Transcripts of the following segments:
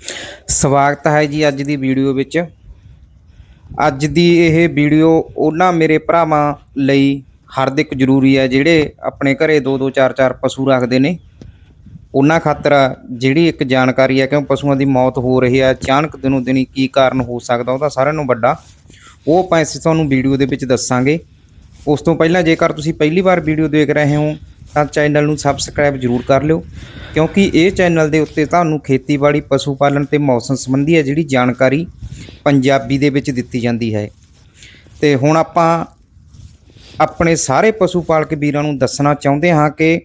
ਸਵਾਗਤ ਹੈ ਜੀ ਅੱਜ ਦੀ ਵੀਡੀਓ ਵਿੱਚ। ਅੱਜ ਦੀ ਇਹ ਵੀਡੀਓ ਉਹਨਾਂ ਮੇਰੇ ਭਰਾਵਾਂ ਲਈ ਹਰਦਿਕ ਜ਼ਰੂਰੀ ਹੈ, ਜਿਹੜੇ ਆਪਣੇ ਘਰੇ ਦੋ ਦੋ ਚਾਰ ਚਾਰ ਪਸ਼ੂ ਰੱਖਦੇ ਨੇ। ਉਹਨਾਂ ਖਾਤਰ ਜਿਹੜੀ ਇੱਕ ਜਾਣਕਾਰੀ ਹੈ ਕਿ ਪਸ਼ੂਆਂ ਦੀ ਮੌਤ ਹੋ ਰਹੀ ਹੈ, ਅਚਾਨਕ ਦਿਨੋਂ ਦਿਨੀ ਕੀ ਕਾਰਨ ਹੋ ਸਕਦਾ ਉਹਦਾ ਸਾਰਿਆਂ ਨੂੰ ਵੱਡਾ। ਉਹ ਆਪਾਂ ਇਸ ਤੁਹਾਨੂੰ ਵੀਡੀਓ ਦੇ ਵਿੱਚ ਦੱਸਾਂਗੇ। ਉਸ ਤੋਂ ਪਹਿਲਾਂ ਜੇਕਰ ਤੁਸੀਂ ਪਹਿਲੀ ਵਾਰ ਵੀਡੀਓ ਦੇਖ ਰਹੇ ਹੋ ਤਾਂ ਚੈਨਲ ਨੂੰ ਸਬਸਕ੍ਰਾਈਬ ਜ਼ਰੂਰ ਕਰ ਲਿਓ, ਕਿਉਂਕਿ ਇਹ ਚੈਨਲ ਦੇ ਉੱਤੇ ਤੁਹਾਨੂੰ ਖੇਤੀਬਾੜੀ ਪਸ਼ੂ ਪਾਲਣ ਤੇ ਮੌਸਮ ਸੰਬੰਧੀ ਹੈ ਜਿਹੜੀ ਜਾਣਕਾਰੀ ਪੰਜਾਬੀ ਦੇ ਵਿੱਚ ਦਿੱਤੀ ਜਾਂਦੀ ਹੈ। ਤੇ ਹੁਣ ਆਪਾਂ ਆਪਣੇ ਸਾਰੇ ਪਸ਼ੂ ਪਾਲਕ ਵੀਰਾਂ ਨੂੰ ਦੱਸਣਾ ਚਾਹੁੰਦੇ ਹਾਂ ਕਿ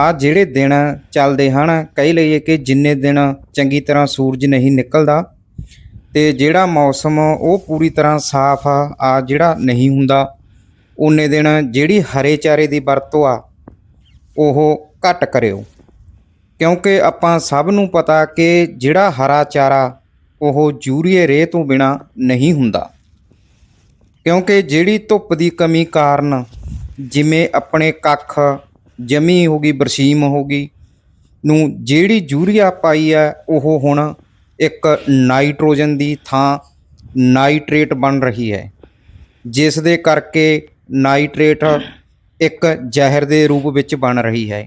ਆ ਜਿਹੜੇ ਦਿਨ ਚੱਲਦੇ ਹਨ, ਕਹਿ ਲਈਏ ਕਿ ਜਿੰਨੇ ਦਿਨ ਚੰਗੀ ਤਰ੍ਹਾਂ ਸੂਰਜ ਨਹੀਂ ਨਿਕਲਦਾ ਤੇ ਜਿਹੜਾ ਮੌਸਮ ਉਹ ਪੂਰੀ ਤਰ੍ਹਾਂ ਸਾਫ਼ ਆ ਆ ਜਿਹੜਾ ਨਹੀਂ ਹੁੰਦਾ ਉਨੇ ਦਿਨ ਜਿਹੜੀ ਹਰੇ ਚਾਰੇ ਦੀ ਵਰਤੋਂ ਆ ਉਹ ਘੱਟ ਕਰਿਓ। ਕਿਉਂਕਿ ਆਪਾਂ ਸਭ ਨੂੰ ਪਤਾ ਕਿ ਜਿਹੜਾ ਹਰਾ ਚਾਰਾ ਉਹ ਯੂਰੀਏ ਰੇਹ ਤੋਂ ਬਿਨਾ ਨਹੀਂ ਹੁੰਦਾ। ਕਿਉਂਕਿ ਜਿਹੜੀ ਧੁੱਪ ਦੀ ਕਮੀ ਕਾਰਨ ਜਿਵੇਂ ਆਪਣੇ ਕੱਖ ਜਮੀ ਹੋ ਗਈ, ਬਰਸੀਮ ਹੋ ਗਈ ਨੂੰ ਜਿਹੜੀ ਯੂਰੀਆ ਪਾਈ ਹੈ, ਉਹ ਹੁਣ ਇੱਕ ਨਾਈਟ੍ਰੋਜਨ ਦੀ ਥਾਂ ਨਾਈਟ੍ਰੇਟ ਬਣ ਰਹੀ ਹੈ। ਜਿਸ ਦੇ ਕਰਕੇ ਨਾਈਟ੍ਰੇਟ ਇੱਕ ਜ਼ਹਿਰ ਦੇ ਰੂਪ ਵਿੱਚ ਬਣ ਰਹੀ ਹੈ।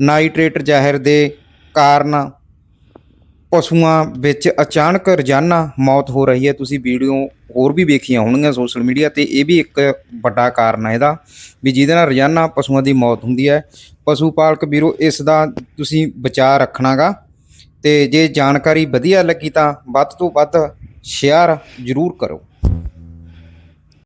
ਨਾਈਟ੍ਰੇਟ ਜ਼ਹਿਰ ਦੇ ਕਾਰਨ ਪਸ਼ੂਆਂ ਵਿੱਚ ਅਚਾਨਕ ਰੋਜ਼ਾਨਾ ਮੌਤ ਹੋ ਰਹੀ ਹੈ। ਤੁਸੀਂ ਵੀਡੀਓ ਹੋਰ ਵੀ ਵੇਖੀਆਂ ਹੋਣਗੀਆਂ ਸੋਸ਼ਲ ਮੀਡੀਆ ਤੇ, ਇਹ ਵੀ ਇੱਕ ਵੱਡਾ ਕਾਰਨ ਹੈ ਇਹਦਾ ਵੀ ਜਿਹਦੇ ਨਾਲ ਰੋਜ਼ਾਨਾ ਪਸ਼ੂਆਂ ਦੀ ਮੌਤ ਹੁੰਦੀ ਹੈ। ਪਸ਼ੂ ਪਾਲਕ ਵੀਰੋ, ਇਸ ਦਾ ਤੁਸੀਂ ਬਚਾਅ ਰੱਖਣਾਗਾ ਤੇ ਜੇ ਜਾਣਕਾਰੀ ਵਧੀਆ ਲੱਗੀ ਤਾਂ ਵੱਧ ਤੋਂ ਵੱਧ ਸ਼ੇਅਰ ਜ਼ਰੂਰ ਕਰੋ।